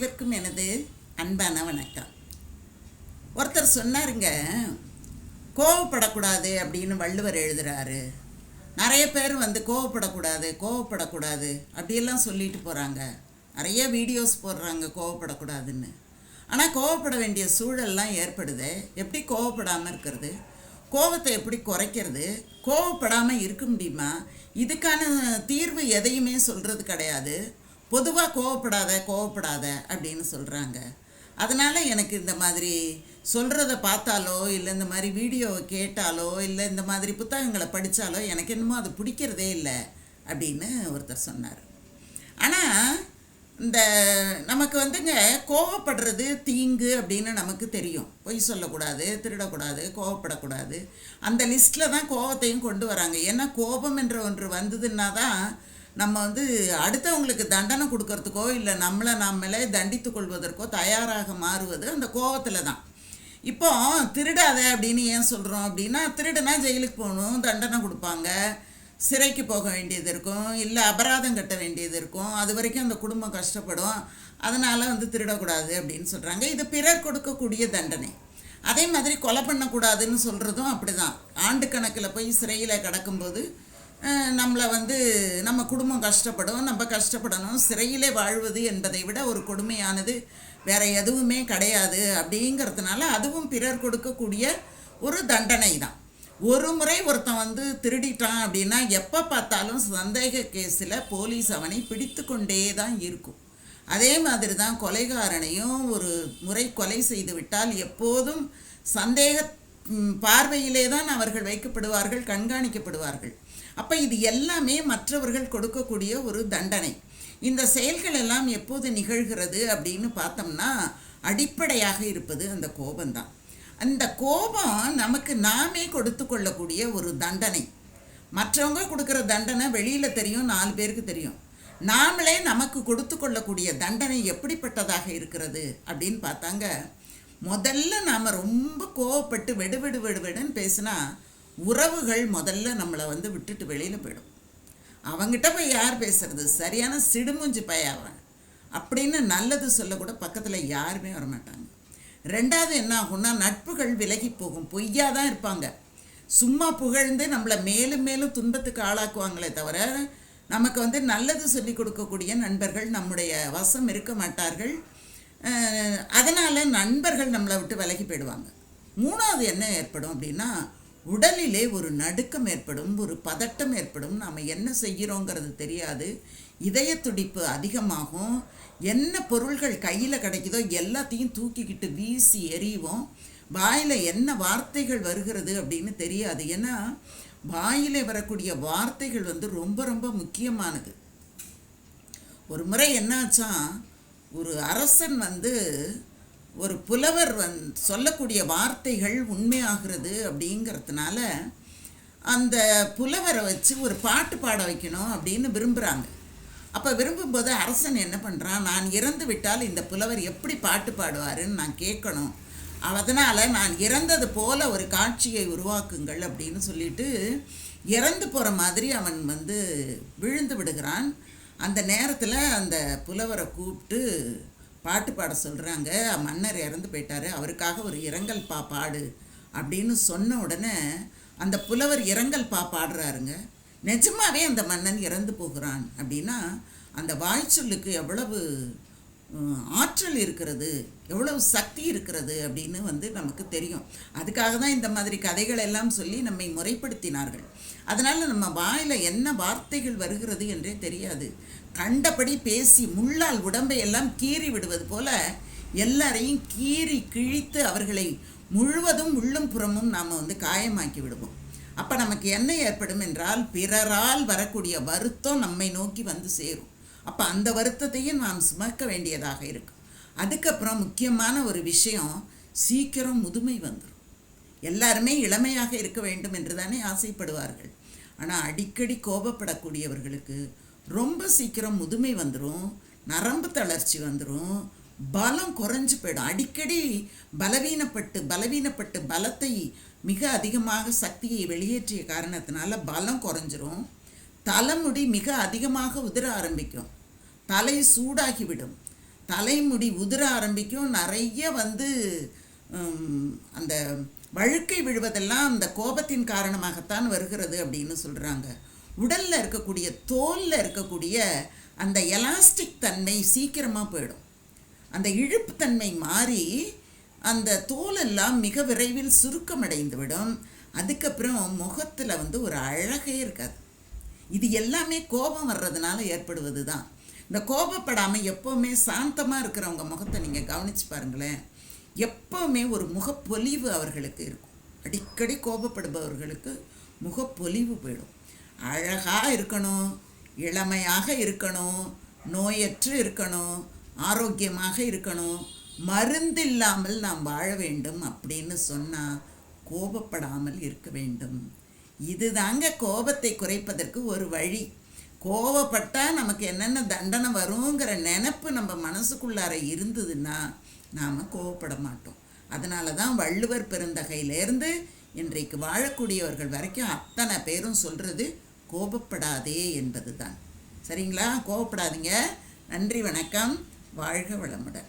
அனைவருக்கும் எனது அன்பான வணக்கம். ஒருத்தர் சொன்னாருங்க கோவப்படக்கூடாது அப்படின்னு வள்ளுவர் எழுதுறாரு. நிறைய பேர் வந்து கோவப்படக்கூடாது கோவப்படக்கூடாது அப்படியெல்லாம் சொல்லிட்டு போகிறாங்க நிறைய வீடியோஸ் போடுறாங்க கோவப்படக்கூடாதுன்னு ஆனால் கோவப்பட வேண்டிய சூழல்லாம் ஏற்படுது. எப்படி கோவப்படாமல் இருக்கிறது? கோவத்தை எப்படி குறைக்கிறது? கோவப்படாமல் இருக்க முடியுமா? இதுக்கான தீர்வு எதையுமே சொல்கிறது கிடையாது. பொதுவாக கோவப்படாத கோவப்படாத அப்படின்னு சொல்கிறாங்க அதனால் எனக்கு இந்த மாதிரி சொல்கிறத பார்த்தாலோ இல்லை இந்த மாதிரி வீடியோவை கேட்டாலோ இல்லை இந்த மாதிரி புத்தகங்களை படித்தாலோ எனக்கு என்னமோ அது பிடிக்கிறதே இல்லை அப்படின்னு ஒருத்தர் சொன்னார். ஆனால் இந்த நமக்கு வந்துங்க கோவப்படுறது தீங்கு அப்படின்னு நமக்கு தெரியும். பொய் சொல்லக்கூடாது திருடக்கூடாது கோவப்படக்கூடாது. அந்த லிஸ்ட்டில் தான் கோவத்தையும் கொண்டு வராங்க. ஏன்னா கோபம் என்ற ஒன்று வந்ததுன்னா தான் நம்ம வந்து அடுத்தவங்களுக்கு தண்டனை கொடுக்கறதுக்கோ இல்லை நம்மளை நம்மளே தண்டித்து கொள்வதற்கோ தயாராக மாறுவது அந்த கோபத்தில் தான். இப்போ திருடாத அப்படின்னு ஏன் சொல்கிறோம் அப்படின்னா திருடுனா ஜெயிலுக்கு போகணும் தண்டனை கொடுப்பாங்க சிறைக்கு போக வேண்டியது இருக்கும் இல்லை அபராதம் கட்ட வேண்டியது இருக்கும் அது வரைக்கும் அந்த குடும்பம் கஷ்டப்படும் அதனால் வந்து திருடக்கூடாது அப்படின்னு சொல்கிறாங்க இது பிறர் கொடுக்கக்கூடிய தண்டனை. அதே மாதிரி கொலை பண்ணக்கூடாதுன்னு சொல்கிறதும் அப்படி தான் ஆண்டு கணக்கில் போய் சிறையில் கிடக்கும்போது நம்மளை வந்து நம்ம குடும்பம் கஷ்டப்படும் நம்ம கஷ்டப்படணும் சிறையிலே வாழ்வது என்பதை விட ஒரு கொடுமையானது வேற எதுவுமே கிடையாது அப்படிங்கிறதுனால அதுவும் பிறர் கொடுக்கக்கூடிய ஒரு தண்டனை தான் ஒரு முறை ஒருத்தன் வந்து திருடிட்டான் அப்படின்னா எப்போ பார்த்தாலும் சந்தேக கேஸில் போலீஸ் அவனை பிடித்து கொண்டே தான் இருக்கும். அதே மாதிரி தான் கொலைகாரனையும் ஒரு முறை கொலை செய்து விட்டால் எப்போதும் சந்தேக பார்வையிலே தான் அவர்கள் வைக்கப்படுவார்கள் கண்காணிக்கப்படுவார்கள். அப்போ இது எல்லாமே மற்றவர்கள் கொடுக்கக்கூடிய ஒரு தண்டனை. இந்த செயல்கள் எல்லாம் எப்போது நிகழ்கிறது அப்படின்னு பார்த்தோம்னா அடிப்படையாக இருப்பது அந்த கோபம்தான். அந்த கோபம் நமக்கு நாமே கொடுத்து கொள்ளக்கூடிய ஒரு தண்டனை. மற்றவங்க கொடுக்குற தண்டனை வெளியில் தெரியும் நாலு பேருக்கு தெரியும். நாமளே நமக்கு கொடுத்து கொள்ளக்கூடிய தண்டனை எப்படிப்பட்டதாக இருக்கிறது அப்படின்னு பார்த்தாங்க. முதல்ல நாம் ரொம்ப கோவப்பட்டு வெடு வெடு வெடு வெடுன்னு பேசினா உறவுகள் முதல்ல நம்மளை வந்து விட்டுட்டு வெளியில் போயிடும். அவங்கிட்ட போய் யார் பேசுறது? சரியான சிடுமுஞ்சு பையாவன் அப்படின்னு நல்லது சொல்லக்கூட பக்கத்தில் யாருமே வரமாட்டாங்க. ரெண்டாவது என்ன ஆகும்னா நட்புகள் விலகி போகும். பொய்யாக தான் இருப்பாங்க. சும்மா புகழ்ந்து நம்மளை மேலும் மேலும் துன்பத்துக்கு ஆளாக்குவாங்களே தவிர நமக்கு வந்து நல்லது சொல்லி கொடுக்கக்கூடிய நண்பர்கள் நம்முடைய வசம் இருக்க மாட்டார்கள். அதனால் நண்பர்கள் நம்மளை விட்டு விலகி போயிடுவாங்க. மூணாவது என்ன ஏற்படும் அப்படின்னா உடலிலே ஒரு நடுக்கம் ஏற்படும் ஒரு பதட்டம் ஏற்படும். நாம் என்ன செய்கிறோங்கிறது தெரியாது. இதய துடிப்பு அதிகமாகும். என்ன பொருள்கள் கையில் கிடைக்குதோ எல்லாத்தையும் தூக்கிக்கிட்டு வீசி எறிவோம். வாயில் என்ன வார்த்தைகள் வருகிறது அப்படின்னு தெரியாது. ஏன்னா வாயிலே வரக்கூடிய வார்த்தைகள் வந்து ரொம்ப ரொம்ப முக்கியமானது. ஒரு முறை என்னாச்சான்? ஒரு அரசன் வந்து ஒரு புலவர் வந் சொல்லக்கூடிய வார்த்தைகள் உண்மையாகிறது அப்படிங்கிறதுனால அந்த புலவரை வச்சு ஒரு பாட்டு பாட வைக்கணும் அப்படின்னு விரும்புகிறாங்க அப்போ விரும்பும்போது அரசன் என்ன பண்ணுறான் நான் இறந்து விட்டால் இந்த புலவர் எப்படி பாட்டு பாடுவாருன்னு நான் கேட்கணும். அதனால் நான் இறந்தது போல ஒரு காட்சியை உருவாக்குங்கள் அப்படின்னு சொல்லிட்டு இறந்து போகிற மாதிரி அவன் வந்து விழுந்து விடுகிறான். அந்த நேரத்தில் அந்த புலவரை கூப்பிட்டு பாட்டு பாட சொல்கிறாங்க மன்னர் இறந்து போயிட்டாரு. அவருக்காக ஒரு இரங்கல் பா பாடு அப்படின்னு சொன்ன உடனே அந்த புலவர் இரங்கல் பா பாடுறாருங்க. நிஜமாவே அந்த மன்னன் இறந்து போகிறான் அப்படின்னா அந்த வாய்ச்சொல்லுக்கு எவ்வளவு ஆற்றல் இருக்கிறது எவ்வளவு சக்தி இருக்கிறது அப்படின்னு வந்து நமக்கு தெரியும். அதுக்காக தான் இந்த மாதிரி கதைகள் எல்லாம் சொல்லி நம்மை முறைப்படுத்தினார்கள். அதனால் நம்ம வாயில் என்ன வார்த்தைகள் வருகிறது என்றே தெரியாது. கண்டபடி பேசி முள்ளால் உடம்பை எல்லாம் கீறி விடுவது போல எல்லாரையும் கீறி கிழித்து அவர்களை முழுவதும் உள்ளும் புறமும் நாம் வந்து காயமாக்கி விடுவோம். அப்போ நமக்கு என்ன ஏற்படும் என்றால் பிறரால் வரக்கூடிய வருத்தம் நம்மை நோக்கி வந்து சேரும். அப்போ அந்த வருத்தத்தையும் நாம் சுமக்க வேண்டியதாக இருக்கும். அதுக்கப்புறம் முக்கியமான ஒரு விஷயம் சீக்கிரம் முதுமை வந்துடும் எல்லாருமே இளமையாக இருக்க வேண்டும் என்று தானே ஆசைப்படுவார்கள். ஆனால் அடிக்கடி கோபப்படக்கூடியவர்களுக்கு ரொம்ப சீக்கிரம் முதுமை வந்துடும் நரம்பு தளர்ச்சி வந்துடும் பலம் குறைஞ்சு போயிடும். அடிக்கடி பலவீனப்பட்டு பலவீனப்பட்டு பலத்தை மிக அதிகமாக சக்தியை வெளியேற்றிய காரணத்தினால பலம் குறைஞ்சிரும். தலைமுடி மிக அதிகமாக உதிர ஆரம்பிக்கும். தலை சூடாகிவிடும். தலைமுடி உதிர ஆரம்பிக்கும். நிறைய வந்து அந்த வழுக்கை விழுவதெல்லாம் அந்த கோபத்தின் காரணமாகத்தான் வருகிறது அப்படின்னு சொல்கிறாங்க உடலில் இருக்கக்கூடிய தோலில் இருக்கக்கூடிய அந்த எலாஸ்டிக் தன்மை சீக்கிரமாக போயிடும். அந்த இழுப்புத்தன்மை மாறி அந்த தோலெல்லாம் மிக விரைவில் சுருக்கமடைந்து விடும் அதுக்கப்புறம் முகத்தில் வந்து ஒரு அழகே இருக்காது. இது எல்லாமே கோபம் வர்றதுனால ஏற்படுவது தான் இந்த கோபப்படாமல் எப்போவுமே சாந்தமாக இருக்கிறவங்க முகத்தை நீங்கள் கவனித்து பாருங்களேன். எப்போவுமே ஒரு முகப்பொலிவு அவர்களுக்கு இருக்கும். அடிக்கடி கோபப்படுபவர்களுக்கு முகப்பொலிவு போயிடும். அழகாக இருக்கணும் இளமையாக இருக்கணும் நோயற்று இருக்கணும் ஆரோக்கியமாக இருக்கணும் மருந்து இல்லாமல் நாம் வாழ வேண்டும் அப்படின்னு சொன்னால் கோபப்படாமல் இருக்க வேண்டும். இதுதாங்க கோபத்தை குறைப்பதற்கு ஒரு வழி. கோவப்பட்டால் நமக்கு என்னென்ன தண்டனை வருங்கிற நினப்பு நம்ம மனசுக்குள்ளார இருந்ததுன்னா நாம் கோவப்பட மாட்டோம். அதனால தான் வள்ளுவர் பெருந்தகையிலேருந்து இன்றைக்கு வாழக்கூடியவர்கள் வரைக்கும் அத்தனை பேரும் சொல்கிறது கோபப்படாதே என்பது தான் சரிங்களா? கோபப்படாதீங்க நன்றி வணக்கம். வாழ்க வளமுடன்.